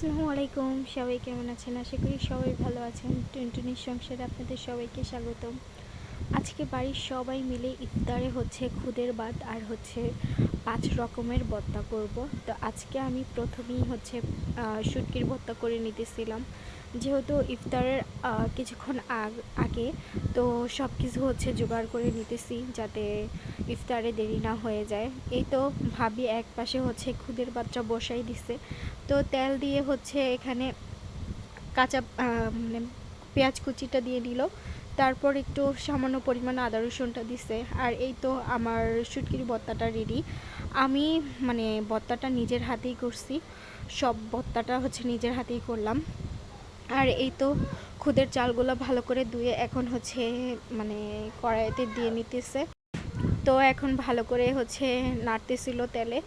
আসসালামু আলাইকুম। সবাই কেমন আছেন? আশা করি সবাই ভালো আছেন। টুনটুনির সংসারে আপনাদের সবাইকে স্বাগতম। আজকে বাড়ির সবাই মিলে ইফতারে হচ্ছে খুদের ভাত আর হচ্ছে পাঁচ রকমের ভর্তা করব। তো আজকে আমি প্রথমেই হচ্ছে শুটকির ভর্তা করে নিতেছিলাম। যেহেতু ইফতারের কিছুক্ষণ আগ- আগে, তো সব কিছু হচ্ছে জোগাড় করে নিতেছি যাতে ইফতারে দেরি না হয়ে যায়। এই তো ভাবি এক পাশে হচ্ছে খুদের বাচ্চা বসাই দিছে। তো তেল দিয়ে হচ্ছে এখানে কাঁচা মানে পেঁয়াজ কুচিটা দিয়ে নিল তারপর একটু সামান্য পরিমাণ আদা রসুনটা দিছে। আর এই তো আমার শুটকির বত্তাটা রেডি আমি মানে বত্তাটা নিজের হাতেই করছি। সব বত্তাটা হচ্ছে নিজের হাতেই করলাম। আর এই তো খুদের চালগুলো ভালো করে ধুয়ে এখন হচ্ছে মানে কড়াইতে দিয়ে নিতেছে। তো এখন ভালো করে হচ্ছে নাড়তেছিল তেলে।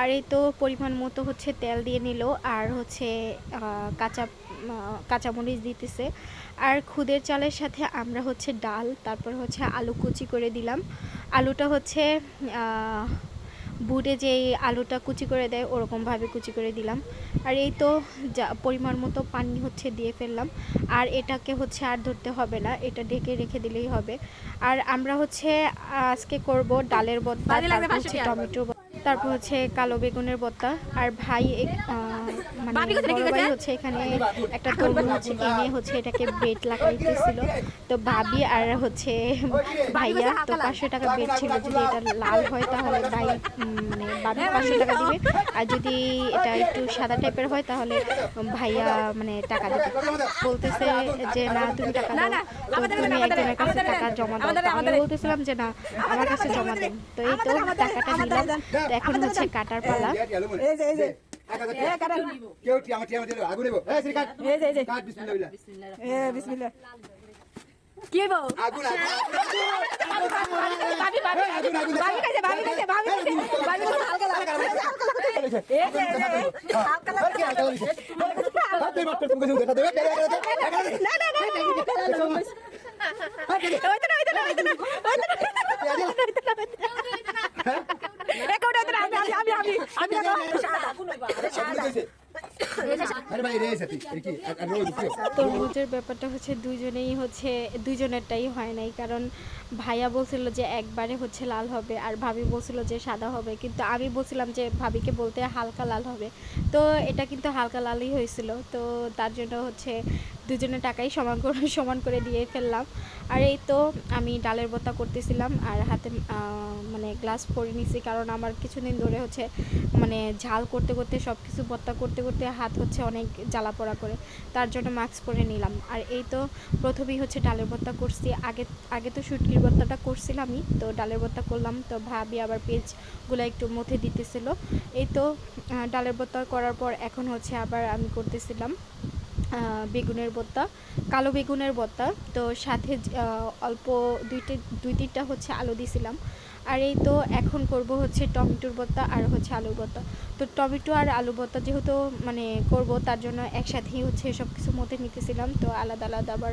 আর এই তো পরিমাণ মতো হচ্ছে তেল দিয়ে নিল আর হচ্ছে কাঁচা কাঁচামরিচ দিতেছে। আর খুদের চালের সাথে আমরা হচ্ছে ডাল, তারপর হচ্ছে আলু কুচি করে দিলাম। আলুটা হচ্ছে বুটে যে আলুটা কুচি করে দেয় ওরকমভাবে কুচি করে দিলাম। আর এই তো যা পরিমাণ মতো পানি হচ্ছে দিয়ে ফেললাম। আর এটাকে হচ্ছে আর ধরতে হবে না এটা ঢেকে রেখে দিলেই হবে। আর আমরা হচ্ছে আজকে করব ডালের বদলা লাগবে তারপর হচ্ছে হচ্ছে কালো বেগুনের ভর্তা আর ভাই মানে? হচ্ছে এখানে একটা তরমুজ এনে হচ্ছে এটাকে বেড লাগাইতেছিল তো ভাবি আর হচ্ছে ভাইয়া তো পাঁচশো টাকা বেড ছিল। যদি এটা লাল হয় তাহলে ভাই মানে বাবি পাঁচশো টাকা দিবে। আর যদি এটা একটু সাদা টাইপের হয় তাহলে ভাইয়া মানে টাকা দেবে। বলতেছে যে না তুমি টাকা দাও। তো তুমি একজনের কাছে টাকা জমা দাও। আমি বলতেছিলাম যে না আমার কাছে জমা দেন। তো এই তো টাকাটা নিলাম এখন হচ্ছে কাটার পালা এই যে, এই যে। কেউ আমার টি- আমার আগুন নেব। এই, শ্রী কাট। এই যে, এই যে। কাট, বিসমিল্লাহ। এ, বিসমিল্লাহ। কি হইবো? আগুন। ভাবি, ভাবি, আগুন, আগুন। ভাবি খাইছে, ভাবি খাইছে, ভাবি খাইছে। ভাবি খাইছে, হালকা লাগা, এই যে, যে, হালকা লাগা। আর কি আগুন লাগিয়েছে? হাত মারতে তুমি কিছু দেখা দেবে? না, না, না, না, না, না, দে। ওইতো না, ওইতো না, না, ওইতো না, না, আমি, আমি, আমি, আমি, আমি। তরমুজের ব্যাপারটা হচ্ছে দুইজনেই হচ্ছে দুইজনেরটাই হয় নাই কারণ ভাইয়া বলছিল যে একবারে হচ্ছে লাল হবে আর ভাবি বলছিল যে সাদা হবে কিন্তু আমি বলছিলাম যে ভাবিকে বলতে হালকা লাল হবে। তো এটা কিন্তু হালকা লালই হয়েছিল তো তার জন্য হচ্ছে দুজনের টাকাই সমান করে সমান করে দিয়ে ফেললাম। আর এই তো আমি ডালের ভর্তা করতেছিলাম আর হাতে মানে গ্লাস পরে নিছি, কারণ আমার কিছুদিন ধরে হচ্ছে মানে ঝাল করতে করতে সব কিছু ভর্তা করতে করতে হাত হচ্ছে অনেক জ্বালা পোড়া করে, তার জন্য মাস্ক পরে নিলাম। আর এই তো প্রথমেই হচ্ছে ডালের ভর্তা করছি। আগে আগে তো শুটকির ভর্তাটা করছিলামই, তো ডালের ভর্তা করলাম, তো ভাবি আবার পেঁয়াজগুলো একটু মথে দিতেছিল। এই তো ডালের ভর্তা করার পর এখন হচ্ছে আবার আমি করতেছিলাম। বেগুনের ভর্তা কালো বেগুনের ভর্তা তো সাথে অল্প দুইটা, দুই তিনটা হচ্ছে আলু দিছিলাম। আর এই তো এখন করব হচ্ছে টমেটোর ভর্তা আর হচ্ছে আলুর ভর্তা তো টমেটো আর আলু ভর্তা যেহেতু মানে করব, তার জন্য একসাথেই হচ্ছে সব কিছু মধ্যে নিতেছিলাম। তো আলাদা আলাদা আবার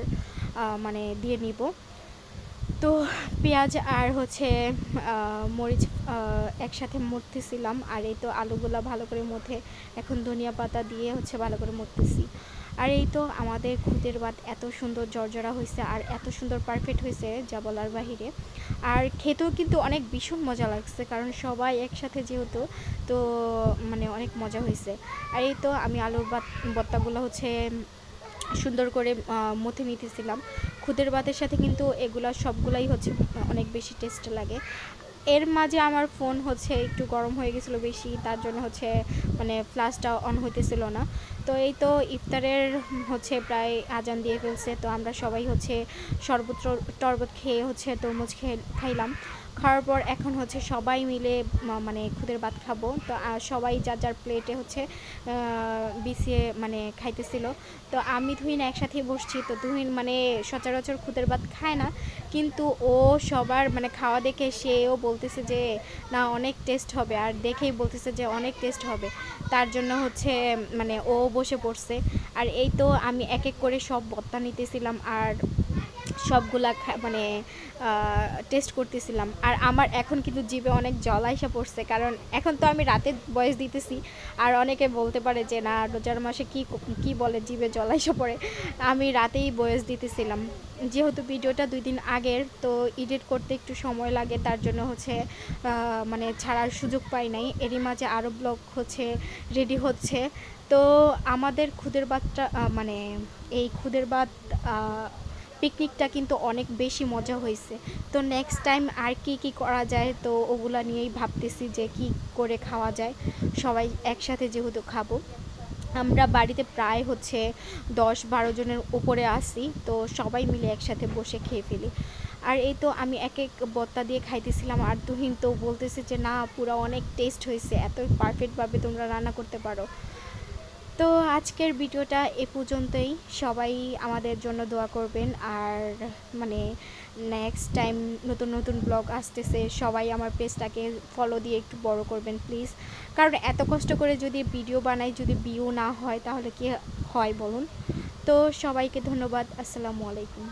মানে দিয়ে নিব। তো পেঁয়াজ আর হচ্ছে মরিচ একসাথে মরতেছিলাম। আর এই তো আলুগুলো ভালো করে মধ্যে এখন ধনিয়া পাতা দিয়ে হচ্ছে ভালো করে মরতেছি। আর এই তো আমাদের খুদের ভাত এত সুন্দর জর্জরা হয়েছে আর এত সুন্দর পারফেক্ট হয়েছে যা বলার বাহিরে। আর খেতেও কিন্তু অনেক ভীষণ মজা লাগছে কারণ সবাই একসাথে যেহেতু, তো মানে অনেক মজা হয়েছে আর এই তো আমি আলুর ভাত ভর্তাগুলো হচ্ছে সুন্দর করে মথে নিতেছিলাম। খুদের ভাতের সাথে কিন্তু এগুলা সবগুলাই হচ্ছে, অনেক বেশি টেস্ট লাগে। এর মাঝে আমার ফোন হচ্ছে একটু গরম হয়ে গেছিল বেশি, তার জন্য হচ্ছে মানে ফ্লাশটা অন হইতেছিল না। তো এই তো ইফতারের, হচ্ছে প্রায় আজান দিয়ে ফেলছে। তো আমরা সবাই হচ্ছে শরবত টরবত খেয়ে হচ্ছে তরমুজ খেয়ে খাইলাম। খাওয়ার পর এখন হচ্ছে সবাই মিলে মানে খুদের ভাত খাব। তো সবাই যার যার প্লেটে হচ্ছে বিছিয়ে মানে খাইতেছিল। তো আমি তুহিন একসাথে বসছি। তো ধুইন মানে সচরাচর খুদের ভাত খায় না। কিন্তু ও সবার মানে খাওয়া দেখে সেও বলতেছে যে, না, অনেক টেস্ট হবে। আর দেখেই বলতেছে যে, অনেক টেস্ট হবে। তার জন্য হচ্ছে মানে ও বসে পড়ছে। আর এই তো আমি এক এক করে সব বত্তা নিতেছিলাম, আর সবগুলা মানে টেস্ট করতেছিলাম। আর আমার এখন কিন্তু জিভে অনেক জল আইসা পড়ছে, কারণ এখন তো আমি রাতে বয়স দিতেছি। আর অনেকে বলতে পারে যে, না, রোজার মাসে কি কি বলে জিভে জল আইসা পড়ে? আমি রাতেই বয়স দিতেছিলাম। যেহেতু ভিডিওটা দুই দিন আগের, তো এডিট করতে একটু সময় লাগে, তার জন্য হচ্ছে মানে ছাড়ার সুযোগ পাই নাই। এরই মাঝে আরও ব্লগ হচ্ছে রেডি হচ্ছে। তো আমাদের খুদের বাতটা মানে এই খুদের বাত পিকনিকটা কিন্তু অনেক বেশি মজা হয়েছে। তো নেক্সট টাইম আর কি কি করা যায়, তো ওগুলা নিয়েই ভাবতেছি যে কি করে খাওয়া যায়। সবাই একসাথে যেহেতু খাব। আমরা বাড়িতে প্রায় হচ্ছে দশ বারো জনের উপরে আসি তো সবাই মিলে একসাথে বসে খেয়ে ফেলি। আর এই তো আমি এক এক বত্তা দিয়ে খাইতেছিলাম, আর তুহিন তো বলতেছে যে, না, পুরো অনেক টেস্ট হয়েছে এত পারফেক্টভাবে তোমরা রান্না করতে পারো। তো আজকের ভিডিওটা এ পর্যন্তই। সবাই আমাদের জন্য দোয়া করবেন। আর মানে নেক্সট টাইম নতুন নতুন ব্লগ আসতেছে, সবাই আমার পেজটাকে ফলো দিয়ে একটু বড় করবেন প্লিজ কারণ এত কষ্ট করে যদি ভিডিও বানাই, যদি বিও না হয়, তাহলে কি হয় বলুন? তো সবাইকে ধন্যবাদ। আসসালামু আলাইকুম।